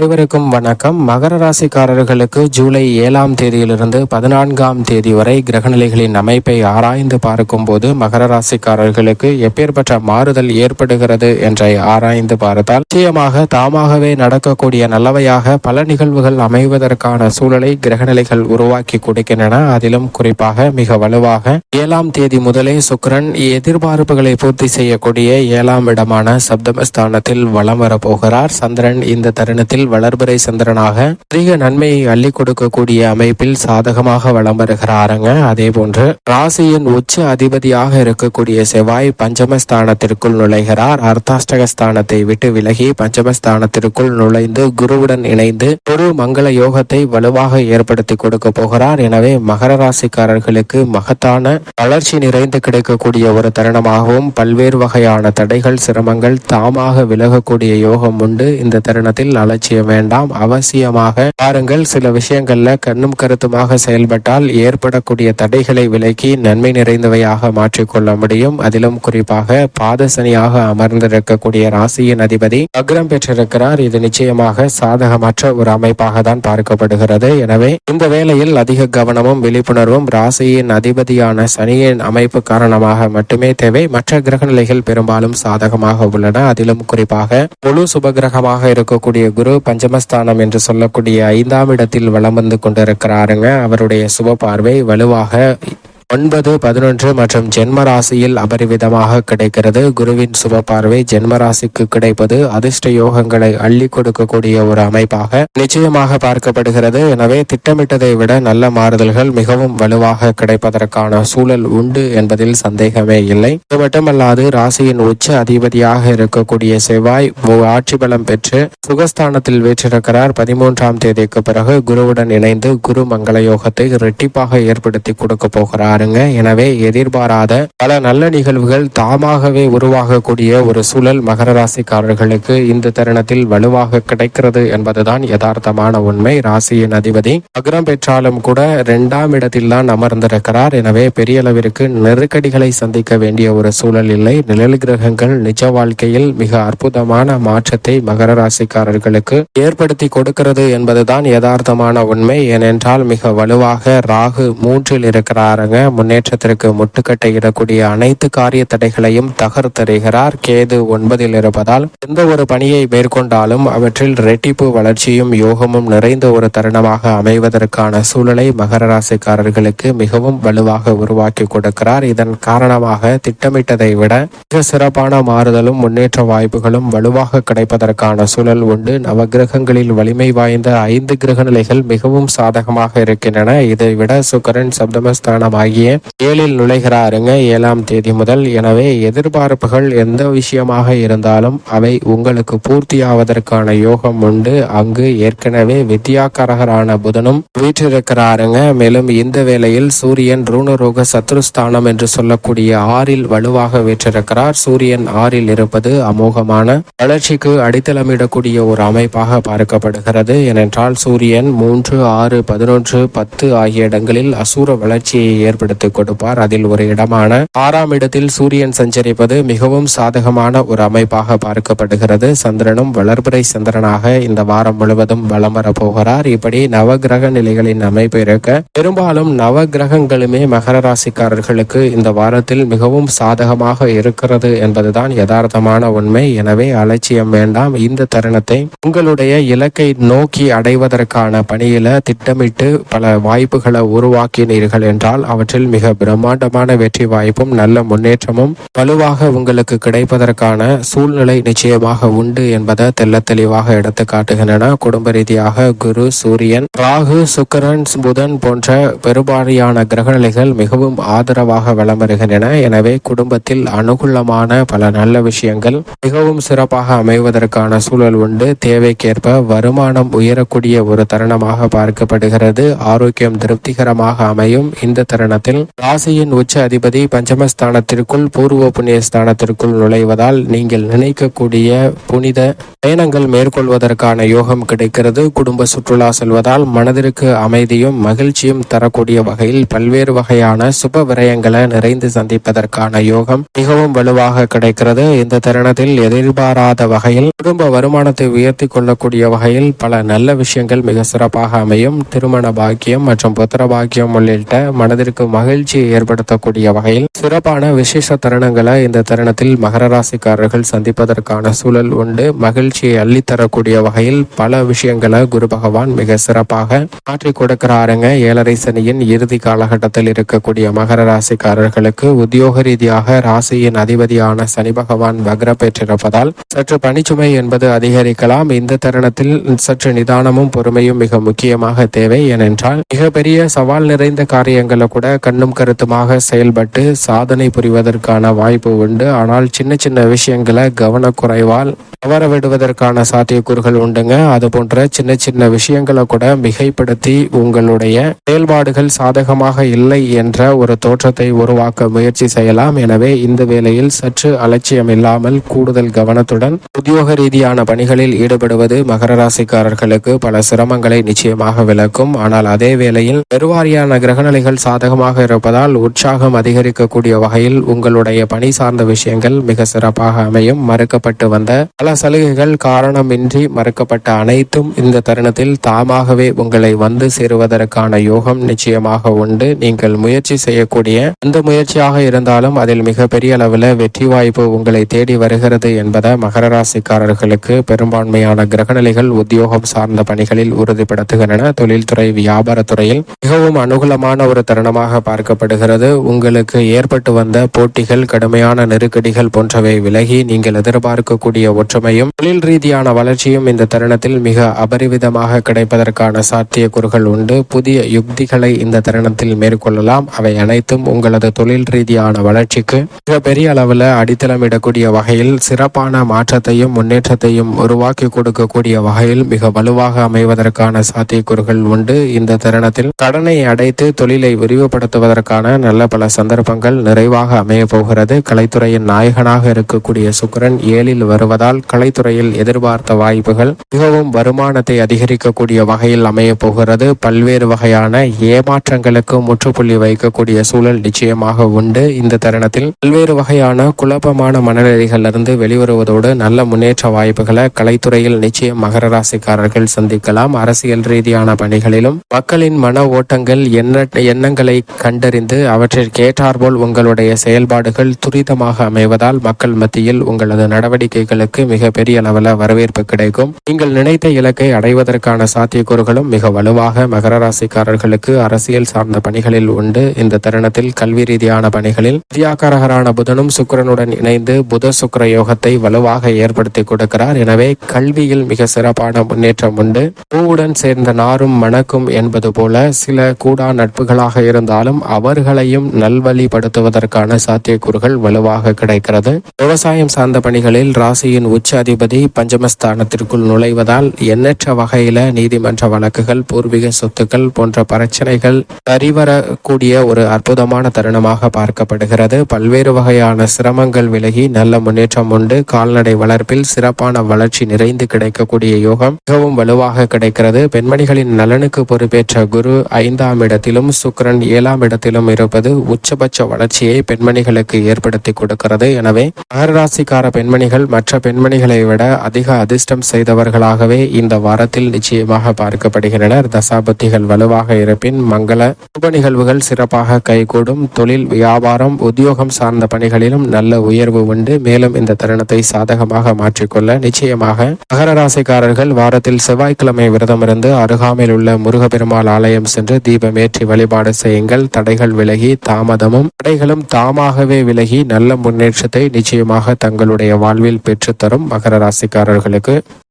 அனைவருக்கும் வணக்கம். மகர ராசிக்காரர்களுக்கு ஜூலை ஏழாம் தேதியிலிருந்து பதினான்காம் தேதி வரை கிரகநிலைகளின் அமைப்பை ஆராய்ந்து பார்க்கும்போது மகர ராசிக்காரர்களுக்கு எப்பேற்பட்ட மாறுதல் ஏற்படுகிறது என்றை ஆராய்ந்து பார்த்தால் நிச்சயமாக தாமாகவே நடக்கக்கூடிய நல்லவையாக பல நிகழ்வுகள் அமைவதற்கான சூழலை கிரகநிலைகள் உருவாக்கி கொடுக்கின்றன. அதிலும் குறிப்பாக மிக வலுவாக ஏழாம் தேதி முதலே சுக்கிரன் எதிர்பார்ப்புகளை பூர்த்தி செய்யக்கூடிய ஏழாம் இடமான சப்தமஸ்தானத்தில் வலம் வரப்போகிறார். சந்திரன் இந்த தருணத்தில் வளர்பிறை சந்திரனாக அதிக நன்மையை அள்ளி கொடுக்கக்கூடிய அமைப்பில் சாதகமாக வளம் வருகிறாருங்க அதே போன்று ராசியின் உச்ச அதிபதியாக இருக்கக்கூடிய செவ்வாய் பஞ்சமஸ்தானத்திற்குள் நுழைகிறார். அர்த்தாஷ்டகஸ்தானத்தை விட்டு விலகி பஞ்சமஸ்தானத்திற்குள் நுழைந்து குருவுடன் இணைந்து குரு மங்கள யோகத்தை வலுவாக ஏற்படுத்தி கொடுக்க போகிறார். எனவே மகர ராசிக்காரர்களுக்கு மகத்தான வளர்ச்சி நிறைந்து கிடைக்கக்கூடிய ஒரு தருணமாகவும் பல்வேறு வகையான தடைகள் சிரமங்கள் தாமாக விலகக்கூடிய யோகம் உண்டு. இந்த தருணத்தில் வேண்டாம். அவசியமாக பாருங்கள் சில விஷயங்கள்ல கண்ணும் கருத்துமாக செயல்பட்டால் ஏற்படக்கூடிய தடைகளை விலக்கி நன்மை நிறைந்தவையாக மாற்றிக்கொள்ள முடியும். அதிலும் குறிப்பாக பாதசனியாக அமர்ந்திருக்கக்கூடிய ராசியின் அதிபதி அக்ரம் பெற்றிருக்கிறார். இது நிச்சயமாக சாதகமற்ற ஒரு அமைப்பாக தான் பார்க்கப்படுகிறது. எனவே இந்த வேளையில் அதிக கவனமும் விழிப்புணர்வும் ராசியின் அதிபதியான சனியின் அமைப்பு காரணமாக மட்டுமே தேவை. மற்ற கிரகநிலைகள் பெரும்பாலும் சாதகமாக உள்ளன. அதிலும் குறிப்பாக முழு சுபகிரகமாக இருக்கக்கூடிய குரு பஞ்சமஸ்தானம் என்று சொல்லக்கூடிய ஐந்தாம் இடத்தில் வலம் வந்து கொண்டிருக்கிறாருங்க. அவருடைய சுப பார்வை வலுவாக ஒன்பது பதினொன்று மற்றும் ஜென்ம ராசியில் அபரிவிதமாக கிடைக்கிறது. குருவின் சுப பார்வை ஜென்மராசிக்கு கிடைப்பது அதிர்ஷ்ட யோகங்களை அள்ளி கொடுக்கக்கூடிய ஒரு அமைப்பாக நிச்சயமாக பார்க்கப்படுகிறது. எனவே திட்டமிட்டதை விட நல்ல மாறுதல்கள் மிகவும் வலுவாக கிடைப்பதற்கான சூழல் உண்டு என்பதில் சந்தேகமே இல்லை. இது மட்டுமல்லாது ராசியின் உச்ச அதிபதியாக இருக்கக்கூடிய செவ்வாய் ஆட்சி பலம் பெற்று சுகஸ்தானத்தில் வீற்றிருக்கிறார். பதிமூன்றாம் தேதிக்கு பிறகு குருவுடன் இணைந்து குரு மங்கள யோகத்தை இரட்டிப்பாக ஏற்படுத்தி கொடுக்க போகிறார். பாருங்க. எனவே எதிர்பாராத பல நல்ல நிகழ்வுகள் தாமாகவே உருவாகக்கூடிய ஒரு சூழல் மகர ராசிக்காரர்களுக்கு இந்த தருணத்தில் வலுவாக கிடைக்கிறது என்பதுதான் யதார்த்தமான உண்மை. ராசியின் அதிபதி அக்ரம் பெற்றாலும் கூட இரண்டாம் இடத்தில் தான் அமர்ந்திருக்கிறார். எனவே பெரிய அளவிற்கு நெருக்கடிகளை சந்திக்க வேண்டிய ஒரு சூழல் இல்லை. நிழல் கிரகங்கள் நிஜ வாழ்க்கையில் மிக அற்புதமான மாற்றத்தை மகர ராசிக்காரர்களுக்கு ஏற்படுத்தி கொடுக்கிறது என்பதுதான் யதார்த்தமான உண்மை. ஏனென்றால் மிக வலுவாக ராகு மூன்றில் இருக்கிறாருங்க. முன்னேற்றத்திற்கு முட்டுக்கட்டை இடக்கூடிய அனைத்து காரிய தடைகளையும் தகர்த்தறிகிறார் கேது ஒன்பதில் இருப்பதால் எந்த ஒரு பணியை மேற்கொண்டாலும் அவற்றில் ரெட்டிப்பு வளர்ச்சியும் யோகமும் நிறைந்த ஒரு தருணமாக அமைவதற்கான சூழலை மகர ராசிக்காரர்களுக்கு மிகவும் வலுவாக உருவாக்கி கொடுக்கிறார். இதன் காரணமாக திட்டமிட்டதை விட மிக சிறப்பான மாறுதலும் முன்னேற்ற வாய்ப்புகளும் வலுவாக கிடைப்பதற்கான சூழல் உண்டு. நவகிரகங்களில் வலிமை வாய்ந்த ஐந்து கிரக நிலைகள் மிகவும் சாதகமாக இருக்கின்றன. இதை விட சுக்கரன் சப்தமஸ்தானம் ஆகிய ஏழில் நுழைகிறாருங்க ஏழாம் தேதி முதல். எனவே எதிர்பார்ப்புகள் எந்த விஷயமாக இருந்தாலும் அவை உங்களுக்கு பூர்த்தியாவதற்கான யோகம் உண்டு. அங்கு ஏற்கனவே வித்யாகரகரான புதனும் வீற்றிருக்கிறாருங்க. மேலும் இந்த வேளையில் சூரியன் ரூணரோக சத்ருஸ்தானம் என்று சொல்லக்கூடிய ஆறில் வலுவாக வீற்றிருக்கிறார். சூரியன் ஆறில் இருப்பது அமோகமான வளர்ச்சிக்கு அடித்தளமிடக்கூடிய ஒரு அமைப்பாக பார்க்கப்படுகிறது. ஏனென்றால் சூரியன் மூன்று ஆறு பதினொன்று பத்து ஆகிய இடங்களில் அசூர வளர்ச்சியை ஏற்படுத்தி கொடுப்பார் அதில் ஒரு இடமான ஆறாம் இடத்தில் சூரியன் சஞ்சரிப்பது மிகவும் சாதகமான ஒரு அமைப்பாக பார்க்கப்படுகிறது. சந்திரனும் வளர்பிறை சந்திரனாக இந்த வாரம் முழுவதும் வலம் போகிறார். இப்படி நவகிரக நிலைகளின் அமைப்பு இருக்க பெரும்பாலும் நவகிரகங்களுமே மகர ராசிக்காரர்களுக்கு இந்த வாரத்தில் மிகவும் சாதகமாக இருக்கிறது என்பதுதான் யதார்த்தமான உண்மை. எனவே அலட்சியம் வேண்டாம். இந்த தருணத்தை உங்களுடைய இலக்கை நோக்கி அடைவதற்கான பணியில திட்டமிட்டு பல வாய்ப்புகளை உருவாக்கினீர்கள் என்றால் அவற்றில் மிக பிரம்மாண்டமான வெற்றி வாய்ப்பும் நல்ல முன்னேற்றமும் வலுவாக உங்களுக்கு கிடைப்பதற்கான சூழ்நிலை நிச்சயமாக உண்டு என்பதை தெல்ல தெளிவாக எடுத்து காட்டுகின்றன. குடும்ப ரீதியாக குரு சூரியன் ராகு சுக்கரன் புதன் போன்ற பெரும்பாலான கிரகநிலைகள் மிகவும் ஆதரவாக வலம் வருகின்றன எனவே குடும்பத்தில் அனுகூலமான பல நல்ல விஷயங்கள் மிகவும் சிறப்பாக அமைவதற்கான சூழல் உண்டு. தேவைக்கேற்ப வருமானம் உயரக்கூடிய ஒரு தருணமாக பார்க்கப்படுகிறது. ஆரோக்கியம் திருப்திகரமாக அமையும். இந்த தருணத்தில் தருணத்தில் ராசியின் உச்ச அதிபதி பஞ்சமஸ்தானத்திற்குள் பூர்வ புண்ணிய ஸ்தானத்திற்குள் நுழைவதால் நீங்கள் நினைக்கக்கூடிய புனித பயணங்கள் மேற்கொள்வதற்கான யோகம் கிடைக்கிறது. குடும்ப சுற்றுலா செல்வதால் மனதிற்கு அமைதியும் மகிழ்ச்சியும் தரக்கூடிய வகையில் பல்வேறு வகையான சுப விரயங்களை நிறைந்து சந்திப்பதற்கான யோகம் மிகவும் வலுவாக கிடைக்கிறது. இந்த தருணத்தில் எதிர்பாராத வகையில் குடும்ப வருமானத்தை உயர்த்தி கொள்ளக்கூடிய வகையில் பல நல்ல விஷயங்கள் மிக சிறப்பாக அமையும். திருமண பாக்கியம் மற்றும் புத்திர பாக்கியம் உள்ளிட்ட மனதிற்கு மகிழ்ச்சியை ஏற்படுத்தக்கூடிய வகையில் சிறப்பான விசேஷ தருணங்களை இந்த தருணத்தில் மகர ராசிக்காரர்கள் சந்திப்பதற்கான சூழல் உண்டு. மகிழ்ச்சியை அள்ளித்தரக்கூடிய வகையில் பல விஷயங்களை குரு பகவான் மிக சிறப்பாக மாற்றி கொடுக்கிறாருங்க. ஏழரை சனியின் இறுதி காலகட்டத்தில் இருக்கக்கூடிய மகர ராசிக்காரர்களுக்கு உத்தியோக ரீதியாக ராசியின் அதிபதியான சனி பகவான் வக்ர பெற்றிருப்பதால் சற்று பணிச்சுமை என்பது அதிகரிக்கலாம். இந்த தருணத்தில் சற்று நிதானமும் பொறுமையும் மிக முக்கியமாக தேவை. ஏனென்றால் மிகப்பெரிய சவால் நிறைந்த காரியங்களை கூட கண்ணும் கருத்துமாக செயல்பட்டு சாதனை புரிவதற்கான வாய்ப்பு உண்டு. ஆனால் சின்ன சின்ன விஷயங்களை கவனக்குறைவால் தவற விடுவதற்கான சாத்தியக்கூறுகள் உண்டுங்க. அது போன்ற சின்ன சின்ன விஷயங்களை கூட மிகைப்படுத்தி உங்களுடைய செயல்பாடுகள் சாதகமாக இல்லை என்ற ஒரு தோற்றத்தை உருவாக்க முயற்சி செய்யலாம். எனவே இந்த வேளையில் சற்று அலட்சியம் இல்லாமல் கூடுதல் கவனத்துடன் உத்தியோக ரீதியான பணிகளில் ஈடுபடுவது மகர ராசிக்காரர்களுக்கு பல சிரமங்களை நிச்சயமாக விளக்கும். ஆனால் அதே வேளையில் பெருவாரியான கிரகநிலைகள் சாதகமாக இருப்பதால் உற்சாகம் அதிகரிக்கக்கூடிய வகையில் உங்களுடைய பணி சார்ந்த விஷயங்கள் மிக சிறப்பாக அமையும். மறுக்கப்பட்டு வந்த பல சலுகைகள் காரணமின்றி மறுக்கப்பட்ட அனைத்தும் இந்த தருணத்தில் தாமாகவே உங்களை வந்து சேருவதற்கான யோகம் நிச்சயமாக உண்டு. நீங்கள் முயற்சி செய்யக்கூடிய எந்த முயற்சியாக இருந்தாலும் அதில் மிகப்பெரிய அளவில் வெற்றி வாய்ப்பு உங்களை தேடி வருகிறது என்பதை மகர ராசிக்காரர்களுக்கு பெரும்பான்மையான கிரகநிலைகள் உத்தியோகம் சார்ந்த பணிகளில் உறுதிப்படுத்துகின்றன. தொழில்துறை வியாபாரத்துறையில் மிகவும் அனுகூலமான ஒரு தருணமாக பார்க்கப்படுகிறது. உங்களுக்கு ஏற்பட்டு வந்த போட்டிகள் கடுமையான நெருக்கடிகள் போன்றவை விலகி நீங்கள் எதிர்பார்க்கக்கூடிய ஒற்றுமையும் தொழில் ரீதியான வளர்ச்சியும் இந்த தருணத்தில் மிக அபரிவிதமாக கிடைப்பதற்கான சாத்தியக்கூறுகள் உண்டு. புதிய யுக்திகளை இந்த தருணத்தில் மேற்கொள்ளலாம். அவை அனைத்தும் உங்களது தொழில் ரீதியான வளர்ச்சிக்கு மிக பெரிய அளவில் அடித்தளமிடக்கூடிய வகையில் சிறப்பான மாற்றத்தையும் முன்னேற்றத்தையும் உருவாக்கி கொடுக்கக்கூடிய வகையில் மிக வலுவாக அமைவதற்கான சாத்தியக்கூறுகள் உண்டு. இந்த தருணத்தில் கடனை அடைத்து தொழிலை விரிவுபடுத்த நடத்துவதற்கான நல்ல பல சந்தர்ப்பங்கள் நிறைவாக அமைய போகிறது. கலைத்துறையின் நாயகனாக இருக்கக்கூடிய சுக்கிரன் ஏழில் வருவதால் கலைத்துறையில் எதிர்பார்த்த வாய்ப்புகள் மிகவும் வருமானத்தை அதிகரிக்கக்கூடிய வகையில் அமைய போகிறது. பல்வேறு வகையான ஏமாற்றங்களுக்கு முற்றுப்புள்ளி வைக்கக்கூடிய சூழல் நிச்சயமாக உண்டு. இந்த தருணத்தில் பல்வேறு வகையான குழப்பமான மனநிலைகளிலிருந்து வெளிவருவதோடு நல்ல முன்னேற்ற வாய்ப்புகளை கலைத்துறையில் நிச்சயம் மகர ராசிக்காரர்கள் சந்திக்கலாம். அரசியல் ரீதியான பணிகளிலும் மக்களின் மன ஓட்டங்கள் எண்ண எண்ணங்களை கண்டறிந்து அவற்றிற்கேற்றாற்போல் உங்களுடைய செயல்பாடுகள் துரிதமாக அமைவதால் மக்கள் மத்தியில் உங்களது நடவடிக்கைகளுக்கு மிக பெரிய அளவில் வரவேற்பு கிடைக்கும். நீங்கள் நினைத்த இலக்கை அடைவதற்கான சாத்தியக்கூறுகளும் மிக வலுவாக மகர ராசிக்காரர்களுக்கு அரசியல் சார்ந்த பணிகளில் உண்டு. இந்த தருணத்தில் கல்வி ரீதியான பணிகளில் வித்யாகாரகரான புதனும் சுக்கிரனுடன் இணைந்து புத சுக்கிர யோகத்தை வலுவாக ஏற்படுத்தி கொடுக்கிறார். எனவே கல்வியில் மிக சிறப்பான முன்னேற்றம் உண்டு. பூவுடன் சேர்ந்த நாரும் மணக்கும் என்பது போல சில கூடா நட்புகளாக இருந்தாலும் அவர்களையும் நல்வழிப்படுத்துவதற்கான சாத்தியக்கூறுகள் வலுவாக கிடைக்கிறது. விவசாயம் சார்ந்த பணிகளில் ராசியின் உச்ச அதிபதி பஞ்சமஸ்தானத்திற்குள் நுழைவதால் எண்ணற்ற வகையில நீதிமன்ற வழக்குகள் பூர்வீக சொத்துக்கள் போன்ற பிரச்சனைகள் சரிவரக்கூடிய ஒரு அற்புதமான தருணமாக பார்க்கப்படுகிறது. பல்வேறு வகையான சிரமங்கள் விலகி நல்ல முன்னேற்றம் உண்டு. கால்நடை வளர்ப்பில் சிறப்பான வளர்ச்சி நிறைந்து கிடைக்கக்கூடிய யோகம் மிகவும் வலுவாக கிடைக்கிறது. பெண்மணிகளின் நலனுக்கு பொறுப்பேற்ற குரு ஐந்தாம் இடத்திலும் சுக்கிரன் ஏழாம் இடத்திலும் இருப்பது உச்சபட்ச வளர்ச்சியை பெண்மணிகளுக்கு ஏற்படுத்தி கொடுக்கிறது. எனவே மகராசிக்கார பெண்மணிகள் மற்ற பெண்மணிகளை விட அதிக அதிர்ஷ்டம் செய்தவர்களாகவே இந்த வாரத்தில் நிச்சயமாக பார்க்கப்படுகின்றனர். தசாபத்திகள் வலுவாக இருப்பின் மங்கள சுப நிகழ்வுகள் சிறப்பாக கைகூடும். தொழில் வியாபாரம் உத்தியோகம் சார்ந்த பணிகளிலும் நல்ல உயர்வு உண்டு. மேலும் இந்த தருணத்தை சாதகமாக மாற்றிக்கொள்ள நிச்சயமாக மகர ராசிக்காரர்கள் வாரத்தில் செவ்வாய்க்கிழமை விரதமிருந்து அருகாமையில் உள்ள முருகப்பெருமாள் ஆலயம் சென்று தீபமேற்றி வழிபாடு செய்யுங்கள். தடைகள் விலகி தாமதமும் தடைகளும் தாமாகவே விலகி நல்ல முன்னேற்றத்தை நிச்சயமாக தங்களுடைய வாழ்வில் பெற்றுத்தரும் மகர ராசிக்காரர்களுக்கு.